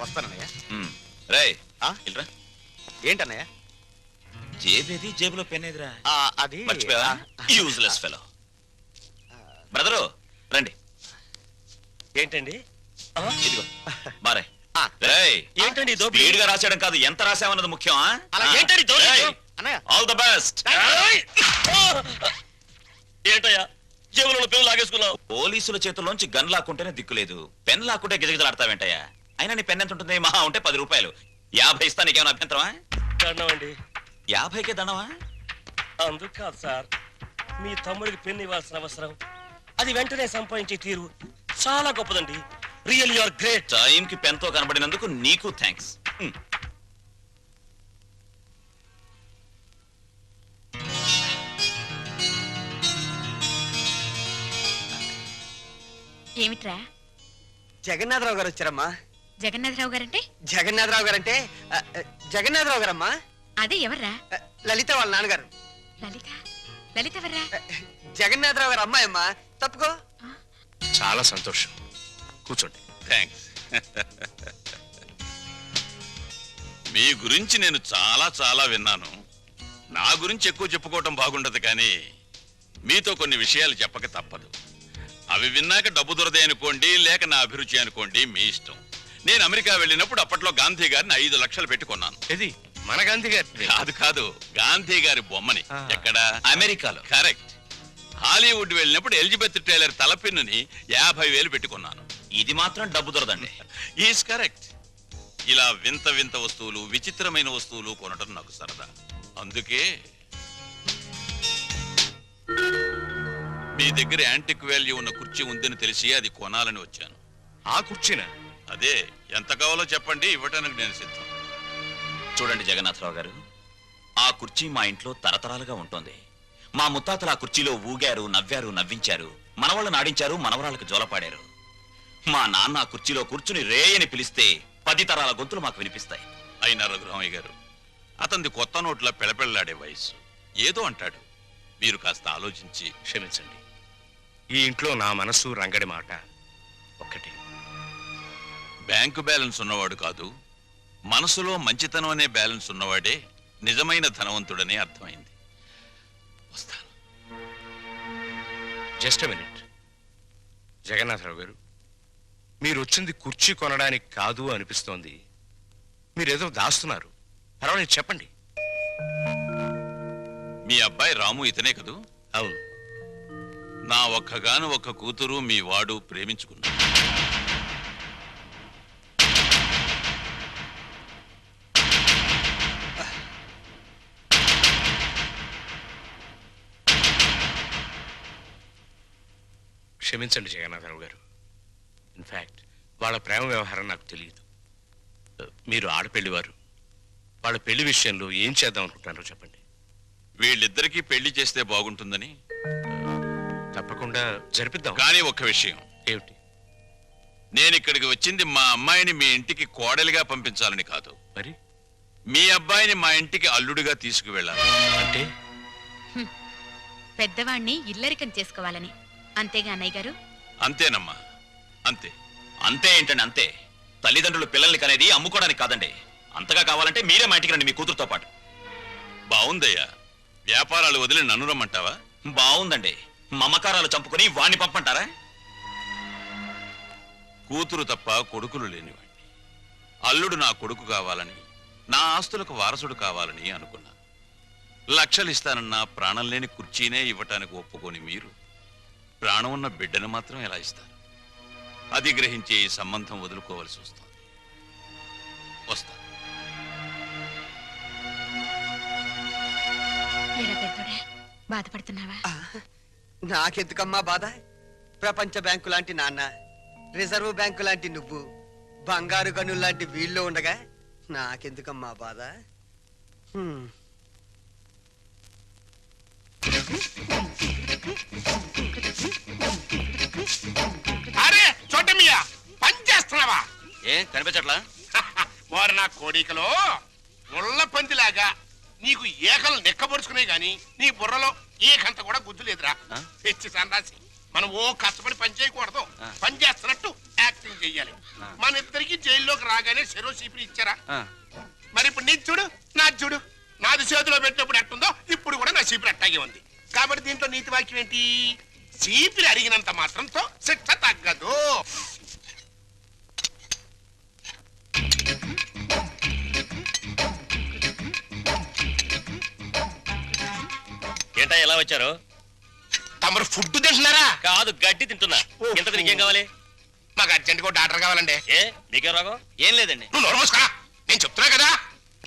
వస్తానన్నయ్య. ఆ? ఇల్రా. ఏంటన్నయ్య? జేబేది జేబులో పెన్ ఏదిరా ఆ, అది మర్చిపోయావా? ఆ, యూజ్లెస్ ఫెలో బ్రదరు రండి. ఏంటండి? ఇదిగో మారే. ఆ. రేయ్ ఏంటండి ఈ దోపిడీ? స్పీడ్గా రాసేయడం కాదు ఎంత రాసామన్నది ముఖ్యమా అలా ఏంటండి దౌర్జన్యం? అన్నయ్య. All the best. ఏయ్! ఆ! ఏంటయ్యా? జేబులో లాగేసుకున్నావు. పోలీసుల చేతుల్లోంచి గన్ లాక్కుంటేనే దిక్కులేదు. పెన్ లాక్కుంటే గిజగిజలాడతావేంటయ్యా అయినా నీ పెన్ ఎంత ఉంటుంది మహా ఉంటే పది రూపాయలు. యాభై ఇస్తా నీకేమైనా అభ్యంతరమా? దండమండి. యాభైకే దండమా? అందుకు కాదు సార్. మీ తమ్ముడికి పెన్ను ఇవ్వాల్సిన అవసరం. అది వెంటనే సంపాదించే తీరు చాలా గొప్పదండి. రియల్ యువర్ గ్రేట్ టైంకి పెన్తో కనబడినందుకు నీకు థ్యాంక్స్ ఏమిట్రా? జగన్నాథరావు గారు వచ్చారమ్మా. జగన్నాథరావు గారంటే? జగన్నాథరావు గారు అంటే ఆ, ఆ, జగన్నాథరావు గారమ్మా? అదే ఎవర్రా? ఆ, లలిత వాళ్ళ నాన్నగారు. లలిత? లలిత ఎవర్రా? ఆ, జగన్నాథరావు గారు అమ్మాయి అమ్మా తప్పుకో చాలా సంతోషం. కూర్చోండి. థ్యాంక్స్ మీ గురించి నేను చాలా చాలా విన్నాను. నా గురించి ఎక్కువ చెప్పుకోవటం బాగుండదు కానీ మీతో కొన్ని విషయాలు చెప్పక తప్పదు. అవి విన్నాక డబ్బు దొరదే అనుకోండి లేక నా అభిరుచి అనుకోండి మీ ఇష్టం. నేను అమెరికా వెళ్ళినప్పుడు అప్పట్లో గాంధీ గారిని ఐదు లక్షలు పెట్టుకున్నాను ఇది మన గాంధీ గారి కాదు కాదు. గాంధీ గారి బొమ్మని. ఎక్కడ? అమెరికాలో. కరెక్ట్. హాలీవుడ్ వెళ్ళినప్పుడు ఎలిజబెత్ టైలర్ తలపిన్నుని యాభై వేలు పెట్టుకున్నాను ఇది మాత్రం డబ్బు దొరదండి. ఈస్ కరెక్ట్ ఇలా వింత వింత వస్తువులు విచిత్రమైన వస్తువులు కొనటం నాకు సరదా. అందుకే మీ దగ్గర యాంటిక్ వాల్యూ ఉన్న కుర్చీ ఉందని తెలిసి అది కొనాలని వచ్చాను. ఆ కుర్చీనా? అదే ఎంత కావాలో చెప్పండి ఇవ్వటానికి నేను సిద్ధం. చూడండి జగన్నాథరావు గారు ఆ కుర్చీ మా ఇంట్లో తరతరాలుగా ఉంటుంది. మా ముత్తాతలు ఆ కుర్చీలో ఊగారు నవ్వారు నవ్వించారు మనవాళ్ళు నాడించారు మనవరాలకు జోలపాడారు. మా నాన్న ఆ కుర్చీలో కూర్చుని రేయని పిలిస్తే పది తరాల గొంతులు మాకు వినిపిస్తాయి. అయినా రఘురామయ్య గారు అతనిది కొత్త నోట్ల పెళపెళ్ళాడే వయస్సు. ఏదో అంటాడు. మీరు కాస్త ఆలోచించి క్షమించండి. ఈ ఇంట్లో నా మనసు రంగడి మాట. బ్యాంకు బ్యాలెన్స్ ఉన్నవాడు కాదు మనసులో మంచితనం అనే బ్యాలెన్స్ ఉన్నవాడే నిజమైన ధనవంతుడని అర్థమైంది. వస్తాను. Just minute. జగన్నాథరావు గారు మీరు వచ్చింది కుర్చీ కొనడానికి కాదు అనిపిస్తోంది. మీరేదో దాస్తున్నారు. పర్వాలేదు చెప్పండి. మీ అబ్బాయి రాము ఇతనే కదూ? అవును. నా ఒక్కగాను ఒక్క కూతురు మీ వాడు ప్రేమించుకున్నాడు క్షమించండి జగన్నాథరావు గారు. ఇన్ఫ్యాక్ట్ వాళ్ళ ప్రేమ వ్యవహారం నాకు తెలియదు. మీరు ఆడపెళ్ళివారు. వాళ్ళ పెళ్ళి విషయంలో ఏం చేద్దాం అనుకుంటున్నారో చెప్పండి. వీళ్ళిద్దరికీ పెళ్ళి చేస్తే బాగుంటుందని? తప్పకుండా జరిపిద్దాం. కానీ ఒక్క విషయం. ఏమిటి? నేను ఇక్కడికి వచ్చింది మా అమ్మాయిని మీ ఇంటికి కోడలిగా పంపించాలని కాదు. మరి? మీ అబ్బాయిని మా ఇంటికి అల్లుడిగా తీసుకువెళ్ళాలి. అంటే? పెద్దవాణ్ణి ఇల్లరికం చేసుకోవాలని. అంతేగా అన్నయ్య గారు? అంతేనమ్మా. అంతే. అంతే ఏంటండి అంతే? తల్లిదండ్రులు పిల్లల్ని కనేది అమ్ముకోవడానికి కాదండి. అంతగా కావాలంటే మీరే మా ఇంటికి రండి మీ కూతురుతో పాటు. బాగుందయ్యా వ్యాపారాలు వదిలి నన్ను రమ్మంటావా? బాగుందండి మమకారాలు చంపుకొని వాణ్ణి పంపంటారా కూతురు తప్ప కొడుకులు లేనివాణ్ణి. అల్లుడు నా కొడుకు కావాలని నా ఆస్తులకు వారసుడు కావాలని అనుకున్నా. లక్షలిస్తానన్నా ప్రాణం లేని కుర్చీనే ఇవ్వటానికి ఒప్పుకొని మీరు ప్రాణం ఉన్న బిడ్డను మాత్రం ఎలా ఇస్తారు? అది గ్రహించే ఈ సంబంధం వదులుకోవలసి వస్తుంది. వస్తా. బాధపడుతున్నావా? నాకెందుకమ్మా బాధ? ప్రపంచ బ్యాంకు లాంటి నాన్న రిజర్వ్ బ్యాంకు లాంటి నువ్వు బంగారు గనులు లాంటి వీళ్ళు ఉండగా నాకెందుకమ్మా బాధ? హ్మ్. అరే చోటమియా పని చేస్తున్నావా? ఏ కనిపించట్లా? వారు నా కోడికలో ముళ్ళ పందిలాగా నీకు ఏకలు నెక్కబరుచుకునే గాని నీ బుర్రలో ఏకంత కూడా గుద్దు లేదురా. ఆ? తెచ్చి సన్నాసి మనం ఓ కష్టపడి పని చేయకూడదు. పని చేస్తున్నట్టు యాక్టింగ్ చెయ్యాలి. మన ఇద్దరికి జైల్లోకి రాగానే చెరో సీపీలు ఇచ్చారా? మరి ఇప్పుడు నీది చూడు నాది చూడు. నాది చేతిలో పెట్టినప్పుడు ఎట్టుందో ఇప్పుడు కూడా నా సీపీ అట్టాగే ఉంది. కాబట్టి దీంట్లో నీతి వాక్యం ఏంటి? సీపీలు అడిగినంత మాత్రంతో శిక్ష తగ్గదు. ఏంటా ఎలా వచ్చారు? తమరు ఫుడ్ తింటున్నారా? కాదు గడ్డి తింటున్నా. ఇంత నీకేం కావాలి? మాకు అర్జెంట్గా డాక్టర్ కావాలండి. ఏ? నీకేం రాగం? ఏం లేదండి. నువ్వు నోరు మూసుకురా? నేను చెప్తున్నా కదా.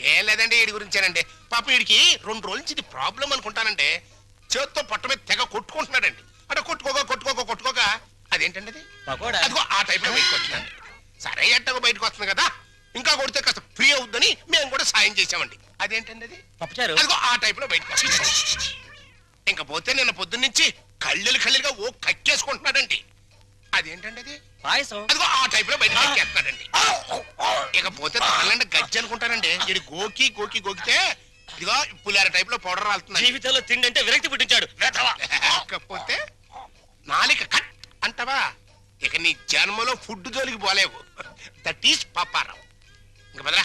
ఏం లేదండి వీడి గురించేనండి. పాప వీడికి రెండు రోజుల నుంచి ఇది ప్రాబ్లం అనుకుంటానండి. చేత్తో పొట్ట మీద తెగ కొట్టుకుంటున్నాడండి. అంటే కొట్టుకోక కొట్టుకోక కొట్టుకోక అదేంటండి అది పకోడా. అదిగో ఆ టైప్లో బయటకు వచ్చిందండి సరే ఎట్టగో బయటకు వస్తుంది కదా. ఇంకా కొడితే కాస్త ఫ్రీ అవుద్దని మేము కూడా సాయం చేసామండి అదేంటండి అది పప్పుచారు. అదిగో ఆ టైప్లో బయటకు వచ్చింది ఇంకా పోతే నిన్న పొద్దున్న నుంచి కళ్ళెలు కళ్ళెలుగా ఓ కక్కేసుకుంటున్నాడండి. అదేంటండి అది పాయసం. అదిగో ఆ టైప్లో బయటకు ఎక్కేస్తాడండి ఇకపోతే తాళ్ళంటే గజ్జి అనుకుంటానండి ఇది గోకి గోకి గోకితే ఇదిగో పులిహార టైప్లో పౌడర్ రాలుతుంది జీవితంలో తిండి అంటే విరక్తి పుట్టించాడు. వేతవా లేకపోతే నాలిక కట్ అంటావా? ఇక నీ జన్మలో ఫుడ్ జోలికి పోలేవు. దట్ ఈస్ పప్పారావు ఇంక బదరా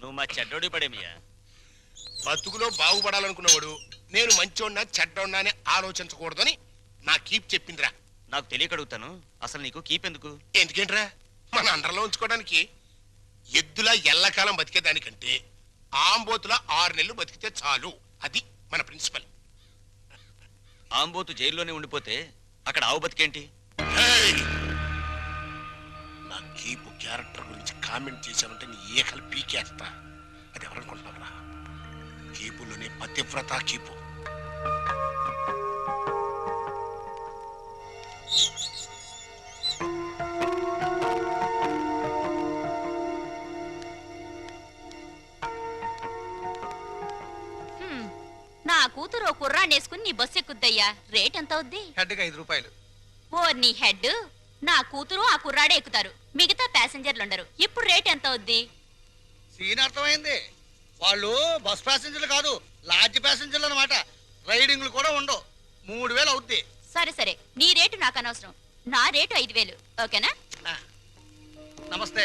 నువ్వు మా చెడ్డోడి పడేమియా బతుకులో బాగుపడాలనుకున్నవాడు నేను మంచోడినా చెడ్డోడినా అని ఆలోచించకూడదని నా కీప్ చెప్పిందిరా. నాకు తెలియక అడుగుతాను అసలు నీకు కీప్ ఎందుకు? ఎందుకేంట్రా? మన అండర్లో ఉంచుకోవడానికి ఎద్దులా ఎల్లకాలం బతికేదానికంటే ఆంబోతులా ఆరు నెలలు బతికితే చాలు. అది మన ప్రిన్సిపల్. ఆంబోతు జైల్లోనే ఉండిపోతే అక్కడ ఆవు బతికేంటి? నా కీపు క్యారెక్టర్ గురించి కామెంట్ చేశానంటే నీ ఏకలు పీకేస్తా. అది ఎవరనుకుంటున్నావురా? కీపులోనే పతివ్రత కీపు. కూతురు ఓ కుర్రాన్ని వేసుకుని నీ బస్సు ఎక్కుద్దయ్యా. రేట్ ఎంత అవుద్ది? హెడ్కి ఐదు రూపాయలు. ఓ నీ హెడ్? నా కూతురు ఆ కుర్రాడే ఎక్కుతారు. మిగతా ప్యాసింజర్లు ఉండరు. ఇప్పుడు రేట్ ఎంత అవుద్ది? సీన్ అర్థమైంది. వాళ్ళు బస్ ప్యాసింజర్లు కాదు లాడ్జ్ ప్యాసింజర్లు అనమాట రైడింగ్లు కూడా ఉండవు. మూడు వేలు అవుద్ది. సరే సరే. నీ రేటు నాకు అనవసరం. నా రేటు ఐదు వేలు. ఓకేనా? నమస్తే.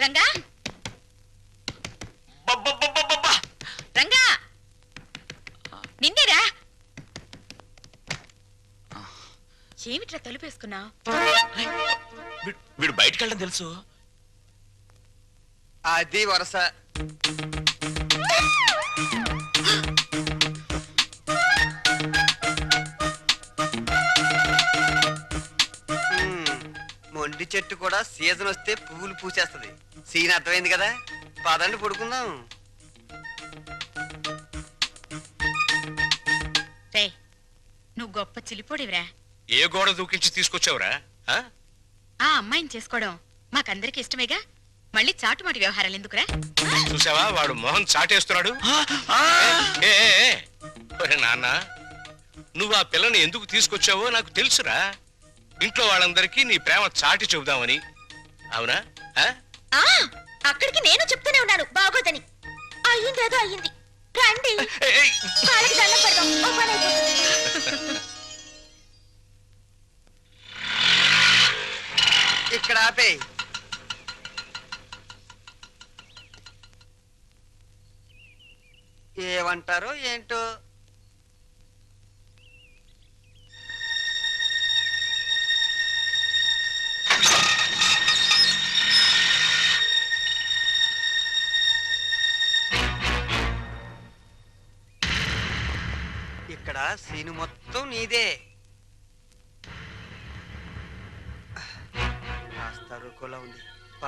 రంగా! రంగా! నిన్నేరా? ఏమిట్రా తలుపేసుకున్నావు? వీడు- వీడు బయటికి వెళ్ళడం తెలుసు. అది వరస. మొండి చెట్టు కూడా సీజన్ వస్తే పువ్వులు పూసేస్తది. సీన్ అర్థమైంది కదా? పదండి పడుకుందాం. రే నువ్వు గొప్ప చిలిపోడివిరా. ఏ గోడ దూకించి తీసుకొచ్చావురా? ఆ? ఆ అమ్మాయిని చేసుకోవడం మాకందరికి ఇష్టమేగా? మళ్ళీ చాటుమాటి వ్యవహారాలు ఎందుకురా? చూసావా? వాడు మొహం చాటేస్తున్నాడు. ఏ, ఏ, ఏ. ఒరే నాన్న నువ్వు ఆ పిల్లని ఎందుకు తీసుకొచ్చావో నాకు తెలుసురా. ఇంట్లో వాళ్ళందరికీ నీ ప్రేమ చాటి చెబుదామని. అవునా? అక్కడికి నేను చెప్తూనే ఉన్నాను. బాగోదని. అయ్యింది రండి. దండం పెడదాం. ఓ పని అయిపోతుంది. ఇక్కడ ఆపే. ఏమంటారో ఏంటో?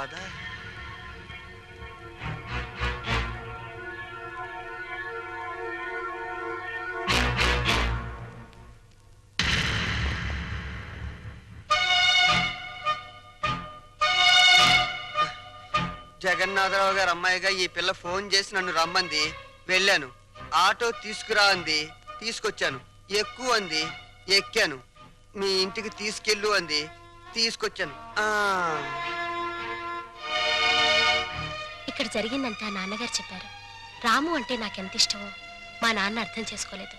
పద జగన్నాథరావు గారు అమ్మాయిగా ఈ పిల్ల ఫోన్ చేసి నన్ను రమ్మంది. వెళ్ళాను. ఆటో తీసుకురా అంది. తీసుకొచ్చాను. ఎక్కువ అంది. ఎక్కాను. మీ ఇంటికి తీసుకెళ్ళు అంది. తీసుకొచ్చాను. ఆ. జరిగిందంతా నాన్నగారు చెప్పారు. రాము అంటే నాకెంత ఇష్టమో మా నాన్న అర్థం చేసుకోలేదు.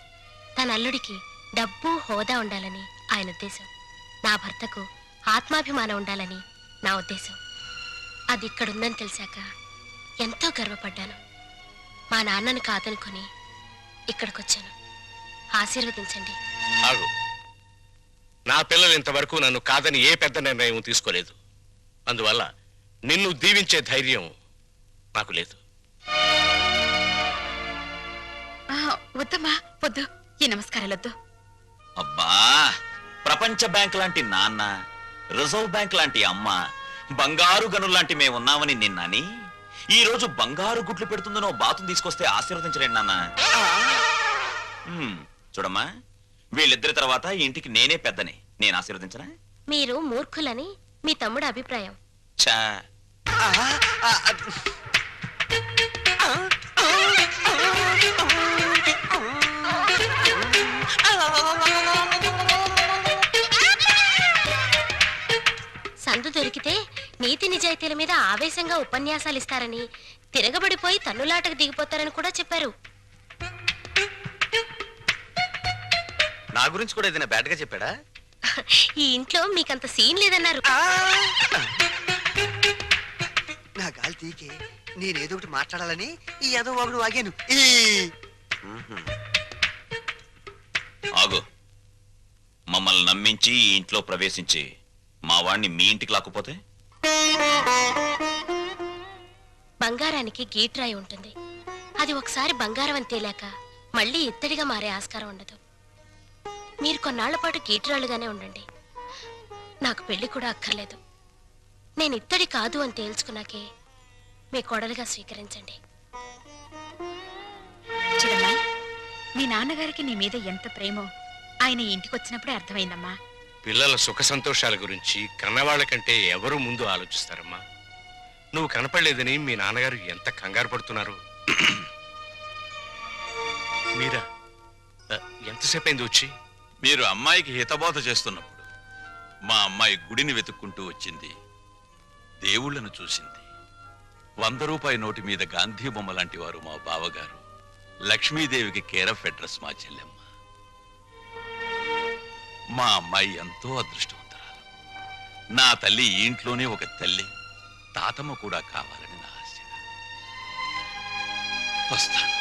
తన అల్లుడికి డబ్బు హోదా ఉండాలని ఆయన ఉద్దేశం. నా భర్తకు ఆత్మాభిమానం ఉండాలని నా ఉద్దేశం. అది ఇక్కడుందని తెలిసాక ఎంతో గర్వపడ్డాను. మా నాన్నను కాదనుకొని ఇక్కడికొచ్చాను. ఆశీర్వదించండి. ఆగు. నా పిల్లలు ఇంతవరకు నన్ను కాదని ఏ పెద్ద నిర్ణయం తీసుకోలేదు. అందువల్ల నిన్ను దీవించే ధైర్యం నాకు లేదు. ఆ, వద్దమ్మా వద్దు. ఈ నమస్కారాలొద్దు అబ్బా ప్రపంచ బ్యాంక్ లాంటి నాన్న రిజర్వ్ బ్యాంక్ లాంటి అమ్మ బంగారు గనులు లాంటి మేము ఉన్నామని నిన్నని? ఈ రోజు బంగారు గుడ్లు పెడుతుందనో బాతును తీసుకొస్తే ఆశీర్వదించలేండి నాన్న. హ్మ్, చూడమ్మా వీళ్ళిద్దరి తర్వాత ఈ ఇంటికి నేనే పెద్దని. నేను ఆశీర్వదించనా? మీరు మూర్ఖులని మీ తమ్ముడు అభిప్రాయం. సందు దొరికితే నీతి నిజాయితీల మీద ఆవేశంగా ఉపన్యాసాలు ఇస్తారని తిరగబడిపోయి తన్నులాటకు దిగిపోతారని కూడా చెప్పారు. నా గురించి కూడా ఏదైనా బ్యాడ్గా చెప్పాడా? ఈ ఇంట్లో మీకంత సీన్ లేదన్నారు. ఆ! గాలి తీకే నేనేదో ఒకటి మాట్లాడాలని ఈ ఏదో ఒకడు వాగాను. ఈ! ఆగు. మమ్మల్ని నమ్మించి ఈ ఇంట్లో ప్రవేశించి మా వాణ్ణి మీ ఇంటికి లాక్కుపోతే? బంగారానికి గీట్రాయి ఉంటుంది. అది ఒకసారి బంగారం అని తేలాక మళ్ళీ ఇత్తడిగా మారే ఆస్కారం ఉండదు. మీరు కొన్నాళ్ళ పాటు గీట్రాళ్ళుగానే ఉండండి. నాకు పెళ్ళి కూడా అక్కర్లేదు. నేను ఇత్తడి కాదు అని తేల్చుకున్నాకే మీ కోడలుగా స్వీకరించండి. మీ నాన్నగారికి నీ మీద ఎంత ప్రేమో ఆయన ఇంటికి వచ్చినప్పుడే అర్థమైందమ్మా. పిల్లల సుఖ సంతోషాల గురించి కన్నవాళ్ళ కంటే ఎవరు ముందు ఆలోచిస్తారమ్మా? నువ్వు కనపడలేదని మీ నాన్నగారు ఎంత కంగారు పడుతున్నారు? మీరా? ఎంతసేపు అయింది వచ్చి? మీరు అమ్మాయికి హితబోధ చేస్తున్నప్పుడు మా అమ్మాయి గుడిని వెతుక్కుంటూ వచ్చింది. దేవుళ్ళను చూసింది. వంద రూపాయి నోటి మీద గాంధీ బొమ్మ లాంటి వారు మా బావగారు. లక్ష్మీదేవికి కేర్ ఆఫ్ అడ్రస్ మా చెల్లెమ్మ. మా అమ్మాయి ఎంతో అదృష్టవంతురాలు. నా తల్లి ఈ ఇంట్లోనే ఒక తల్లి. తాతమ్మ కూడా కావాలని నా ఆశ. వస్తాను.